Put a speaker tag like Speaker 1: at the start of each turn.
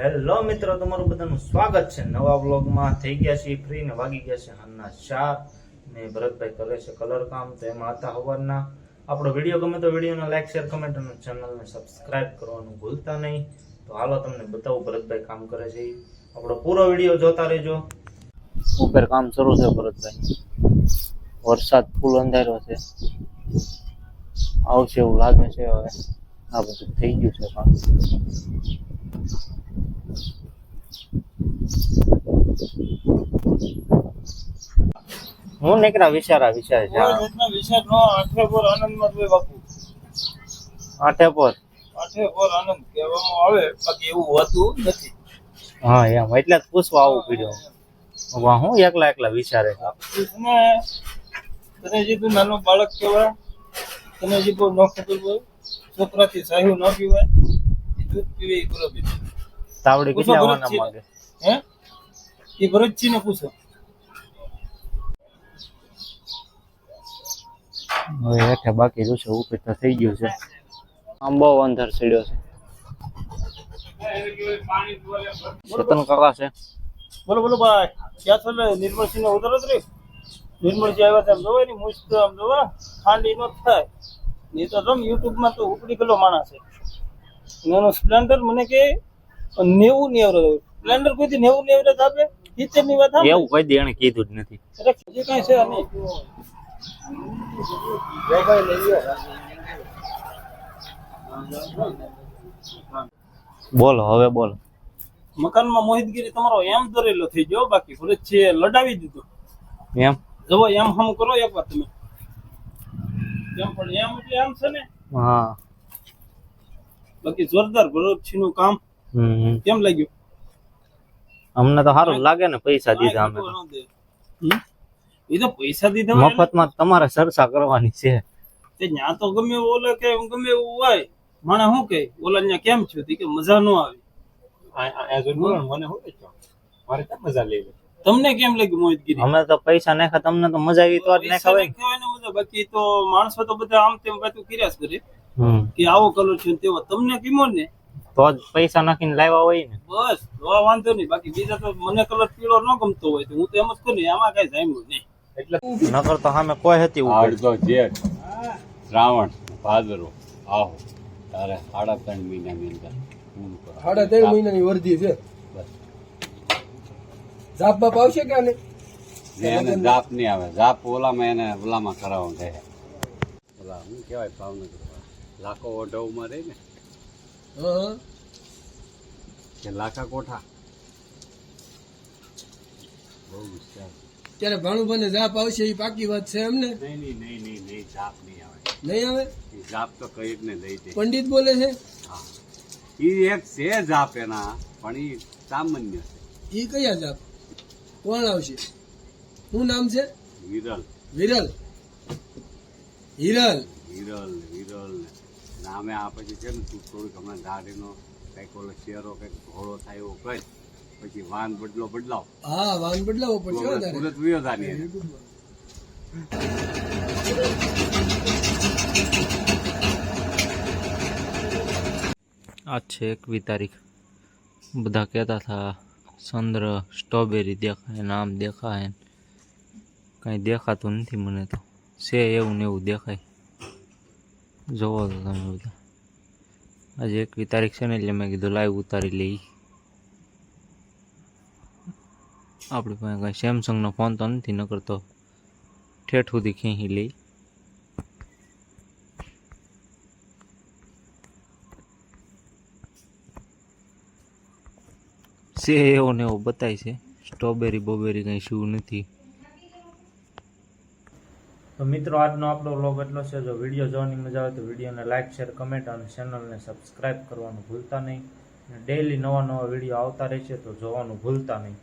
Speaker 1: Hello મિત્રો, તમારું બધાનું સ્વાગત છે. નવા વ્લોગમાં થઈ ગયા છે ફ્રી ને વાગી ગયા છે હાલના ચાર. ને ભરતભાઈ કરે છે કલર કામ, તો એમાં હતા હવારના. આપણો વીડિયો ગમે તો વિડીયોને લાઈક શેર કમેન્ટ અને ચેનલને સબસ્ક્રાઇબ કરવાનું ભૂલતા નહીં. તો હાલો તમને બતાવું, ભરતભાઈ કામ કરે છે. આપણો પૂરો વીડિયો જોતા રહેજો. ઉપર કામ શરૂ છે ભરતભાઈ? વરસાદ ફૂલ અંધાર્યો છે. આવશે એવું લાગે છે હવે. આ બધું થઈ ગયું છે કામ. હું નીકળ્યા વિચારા વિચાર
Speaker 2: વિચાર નો આઠે પર આનંદમાં જ હોય બાપુ.
Speaker 1: આઠે પર
Speaker 2: આઠે પર આનંદ કહેવામાં આવે બાકી એવું હોતું નથી.
Speaker 1: હા એમ. એટલે જ પૂછવા આવું પીડ્યો. વાહ હું એકલા એકલા વિચારે છે.
Speaker 2: ને તને જે તું નાનો બાળક કહેવાય. તને જે બહુ ન ખબર હોય. છોકરાથી સાહ્યું ન પીવાય પીવે એ બરોબર
Speaker 1: તાવડી કેટલા
Speaker 2: ભરત
Speaker 1: વાના
Speaker 2: છે.
Speaker 1: માંગે?
Speaker 2: હે? એ ભરતજી ને પૂછો.
Speaker 1: હવે હેઠે બાકી રહ્યું છે ઉપર તો થઈ ગયો છે. આમ બહુ અંધાર ચડ્યો છે. ચેતન કાકા છે?
Speaker 2: બોલો બોલો ભાઈ. ક્યાં છો નિર્મળસિંહ ને ઉતરો જ નિર્મળજી આવ્યા છે આમ જોવાય ને મુસ્ત આમ જોવા. ખાંડી નો થાય. નહીં તો રમ યુટ્યુબમાં તો ઉપડી પેલો માણસ છે. એનો સ્પ્લેન્ડર મને કે નેવું નેવરે સ્પ્લેન્ડર કોઈથી નેવું ની એવરેજ આપે? સિત્તેરની વાત
Speaker 1: એવું કોઈ દે એને કીધું જ નથી.
Speaker 2: અરે જે કઈ છે નહીં.
Speaker 1: બોલો હવે બોલો.
Speaker 2: મકાનમાં મોહિતગીરી તમારો એમ દોરેલો થઈ ગયો બાકી ભલે છે લડાવી દીધો.
Speaker 1: એમ?
Speaker 2: જવો એમ હમ કરો એકવાર તમે. એમ પણ એમ એટલે એમ છે ને?
Speaker 1: હા.
Speaker 2: બાકી જોરદાર ભરતસિંહનું કામ કેમ લાગ્યું?
Speaker 1: અમને તો સારું લાગે ને પૈસા દીધા અમે
Speaker 2: એ તો પૈસા દીધા
Speaker 1: મફતમાં તમારે ચર્ચા કરવાની છે.
Speaker 2: તે ન્યા તો ગમે એવું ઓલે કે ગમે એવું હોય. મને શું કે ઓલા ન્યા કેમ છું? તી કે મજા નો આવી. તમને કેમ લાગ્યું મોહિતગીરી
Speaker 1: અમે તો પૈસા નાખ્યા તમને તો મજા આવી તો જ
Speaker 2: બાકી તો માણસો તો બધા આમ તેમ વાતો કર્યા જ કરે. કે આવો કલર છે તેવો. તમને કીમો ને?
Speaker 1: તો જ પૈસા નાખીને લાવ્યા હોય ને.
Speaker 2: બસ તો વાંધો નહીં. બાકી બીજા તો મને કલર પીળો ન ગમતો હોય તો હું તો એમ જ કરું ને આમાં કઈ જામ્યું નહીં.
Speaker 1: નકર તો સામે કોઈ હતી
Speaker 3: અડધો જેઠ શ્રાવણ ભાદરો આહો. તારે સાડા ત્રણ મહિનાની અંદર.
Speaker 4: સાડા ત્રણ મહિનાની વર્ધી છે. જાપ બાપ આવશે કે આને?
Speaker 3: એને જાપ નહીં આવે. જાપ ઓલામાં એને ઓલામાં કરાવવા ગયા ઓલા હું કહેવાય ભાવનગર? લાખો ઓઢવમાં રહી ને. કે લાખા કોઠા. બહુ વિસ્તાર
Speaker 4: ત્યારે ભાણુભાઈને જાપ આવશે એ પાકી વાત છે એમને?
Speaker 3: નહીં નહીં નહીં નહીં નહીં જાપ નહીં આવે.
Speaker 4: નહીં આવે?
Speaker 3: જાપ તો કઈ ને લઈ દે
Speaker 4: પંડિત બોલે છે?
Speaker 3: હા. એ એક છે જાપ એના પણ એ સામાન્ય છે.
Speaker 4: એ કયા જાપ? કોણ આવશે? શું નામ છે?
Speaker 3: વિરલ.
Speaker 4: વિરલ. હિરલ
Speaker 3: હિરલ હિરલ વિરલ ને નામે આ પછી છે ને તું થોડુંક હમણાં દાઢીનો કંઈક ઓલો શેરો કંઈક ઘોડો થાય એવો કઈ પછી વાન બદલો બદલાવ.
Speaker 4: હા વાન બદલાવો પડશે
Speaker 3: સુરત વિયો તાની
Speaker 1: આજ છે એકવી તારીખ. બધા કહેતા હતા ચંદ્ર સ્ટ્રોબેરી દેખાય નામ દેખાય. કંઈ કાંઈ દેખાતું નથી મને તો. છે એવું ને એવું દેખાય. જોવો તો તમે બધા. આજે એકવી તારીખ છે ને એટલે મેં કીધું લાઈવ ઉતારી લઈ આપણી પાસે કાંઈ સેમસંગનો ફોન તો નથી ન કરતો ઠેઠ સુધી ખેંચી લઈ છે એવો ને એવો બતાય છે. સ્ટ્રોબેરી બોબેરી કંઈ શું નથી. તો મિત્રો, આજનો આપણો વ્લોગ એટલો છે. જો વીડિયો જોવાની મજા આવે તો વિડીયોને લાઇક શેર કમેન્ટ અને ચેનલને સબસ્ક્રાઇબ કરવાનું ભૂલતા નહીં. ડેઈલી નવા નવા વીડિયો આવતા રહેશે તો જોવાનું ભૂલતા નહીં.